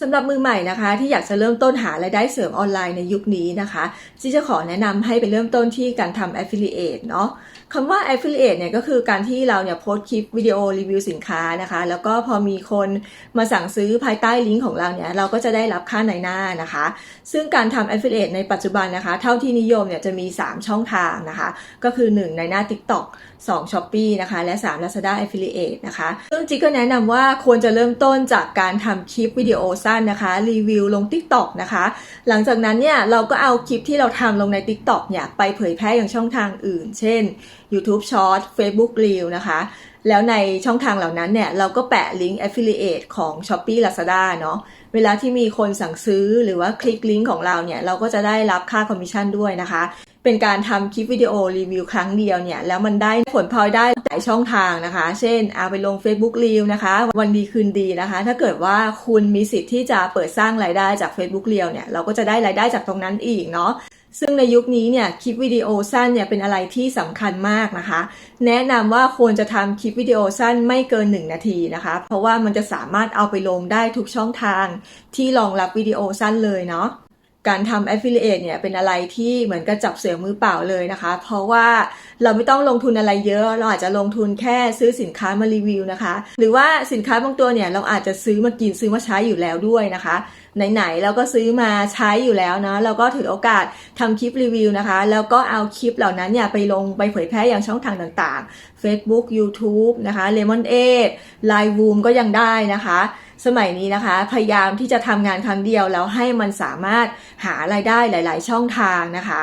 สำหรับมือใหม่นะคะ ที่อยากจะเริ่มต้นหารายได้เสริมออนไลน์ในยุคนี้นะคะที่จะขอแนะนำให้ไปเริ่มต้นที่การทำ affiliate เนาะคำว่า affiliate เนี่ยก็คือการที่เราเนี่ยโพสคลิปวิดีโอรีวิวสินค้านะคะ แล้วก็พอมีคนมาสั่งซื้อภายใต้ลิงก์ของเราเนี่ยเราก็จะได้รับค่าในหน้านะคะ ซึ่งการทำ affiliate ในปัจจุบันนะคะ เท่าที่นิยมเนี่ยจะมี 3 ช่องทางนะคะ ก็คือ 1 ในหน้า TikTok 2 Shopee นะคะ และ 3 Lazada Affiliate นะคะซึ่งจิ๊กก็แนะนำว่าควรจะเริ่มต้นจากการทำคลิปวิดีโอสั้นนะคะ รีวิวลง TikTok นะคะ หลังจากนั้นเนี่ยเราก็เอาคลิปที่เราทำลงใน TikTok เนี่ยไปเผยแพร่อย่างช่องทางอื่น เช่น YouTube Short Facebook Reel นะคะแล้วในช่องทางเหล่านั้นเนี่ยเราก็แปะลิงก์ affiliate ของ Shopee Lazada เนาะเวลาที่มีคนสั่งซื้อหรือว่าคลิกลิงก์ของเราเนี่ยเราก็จะได้รับค่าคอมมิชชั่นด้วยนะคะ เป็นการทำคลิปวิดีโอรีวิวครั้งเดียวเนี่ยแล้วมันได้ผลพลอยได้หลายช่องทางนะคะ เช่นเอาไปลง Facebook Reel นะคะ วันดีคืนดีนะคะ ถ้าเกิดว่าคุณมีสิทธิ์ที่จะเปิดสร้างรายได้จาก Facebook Reel เนี่ยเราก็จะได้รายได้จากตรงนั้นอีกเนาะซึ่งในยุคนี้เนี่ยคลิปวิดีโอสั้นเนี่ยเป็นอะไรที่สำคัญมากนะคะ แนะนำว่าควรจะทำคลิปวิดีโอสั้นไม่เกิน 1 นาทีนะคะ เพราะว่ามันจะสามารถเอาไปลงได้ทุกช่องทางที่รองรับวิดีโอสั้นเลยเนาะ การทำ affiliate เนี่ยเป็นอะไรที่เหมือนกับจับเสือมือเปล่าเลยนะคะ เพราะว่าเราไม่ต้องลงทุนอะไรเยอะ เราอาจจะลงทุนแค่ซื้อสินค้ามารีวิวนะคะ หรือว่าสินค้าบางตัวเนี่ยเราอาจจะซื้อมากินซื้อมาใช้อยู่แล้วด้วยนะคะไหนๆเราก็ซื้อมาใช้อยู่แล้วนะเราก็ถือโอกาสทำคลิปรีวิวนะคะ แล้วก็เอาคลิปเหล่านั้นเนี่ยไปลงไปเผยแพร่อย่างช่องทางต่างๆ Facebook YouTube นะคะ Lemon 8 Line Voom ก็ยังได้นะคะ สมัยนี้นะคะ พยายามที่จะทำงานครั้งเดียวแล้วให้มันสามารถหารายได้หลาย ๆ ช่องทางนะคะ